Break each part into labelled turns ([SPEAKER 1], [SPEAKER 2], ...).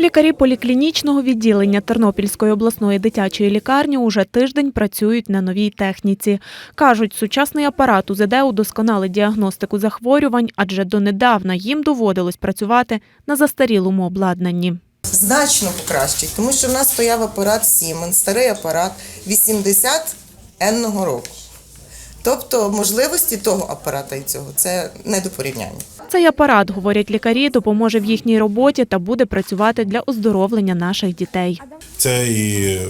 [SPEAKER 1] Лікарі поліклінічного відділення Тернопільської обласної дитячої лікарні уже тиждень працюють на новій техніці. Кажуть, сучасний апарат УЗД удосконалить діагностику захворювань, адже донедавна їм доводилось працювати на застарілому обладнанні.
[SPEAKER 2] Значно покращить, тому що в нас стояв апарат Siemens, старий апарат 80 енного року. Тобто можливості того апарата і цього це не до порівняння.
[SPEAKER 1] Цей апарат, говорять лікарі, допоможе в їхній роботі та буде працювати для оздоровлення наших дітей.
[SPEAKER 3] Це і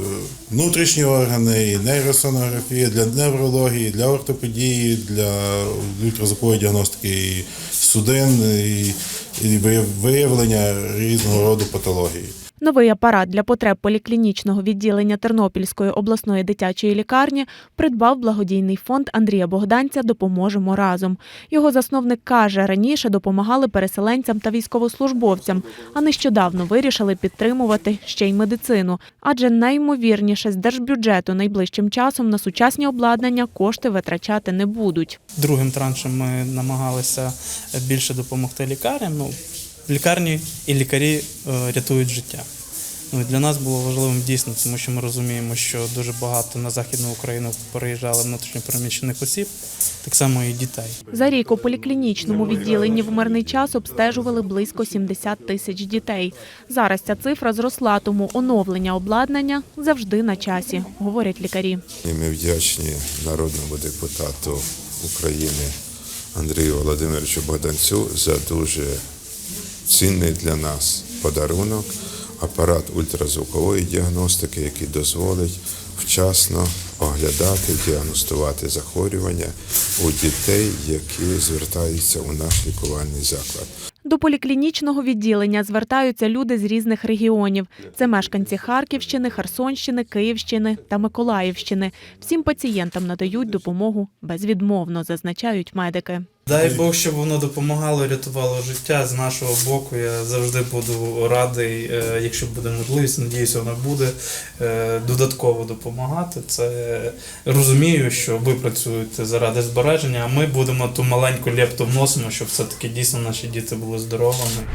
[SPEAKER 3] внутрішні органи, і нейросонографія для неврології, для ортопедії, для ультразвукової діагностики і судин, і, і виявлення різного роду патології.
[SPEAKER 1] Новий апарат для потреб поліклінічного відділення Тернопільської обласної дитячої лікарні придбав благодійний фонд Андрія Богданця Допоможемо разом. Його засновник каже, раніше допомагали переселенцям та військовослужбовцям, а нещодавно вирішили підтримувати ще й медицину. Адже найімовірніше з держбюджету найближчим часом на сучасні обладнання кошти витрачати не будуть.
[SPEAKER 4] Другим траншем ми намагалися більше допомогти лікарям. Ну, лікарні і лікарі е, рятують життя. Ну, і для нас було важливим дійсно, тому що ми розуміємо, що дуже багато на Західну Україну переїжджали внутрішньопереміщених осіб, так само і дітей.
[SPEAKER 1] За рік у поліклінічному відділенні в мирний час обстежували близько 70 тисяч дітей. Зараз ця цифра зросла, тому оновлення обладнання завжди на часі, говорять лікарі.
[SPEAKER 5] І ми вдячні народному депутату України Андрію Володимировичу Богданцю за дуже цінний для нас подарунок, апарат ультразвукової діагностики, який дозволить вчасно оглядати, діагностувати захворювання у дітей, які звертаються у наш лікувальний заклад.
[SPEAKER 1] До поліклінічного відділення звертаються люди з різних регіонів. Це мешканці Харківщини, Херсонщини, Київщини та Миколаївщини. Всім пацієнтам надають допомогу безвідмовно, зазначають медики.
[SPEAKER 4] Дай Бог, щоб воно допомагало, рятувало життя з нашого боку. Я завжди буду радий, е, якщо буде можливість, надіюся, вона буде е, додатково допомагати. Це розумію, що ви працюєте заради збереження, а ми будемо ту маленьку лепту вносимо, щоб все-таки дійсно наші діти були здоровими.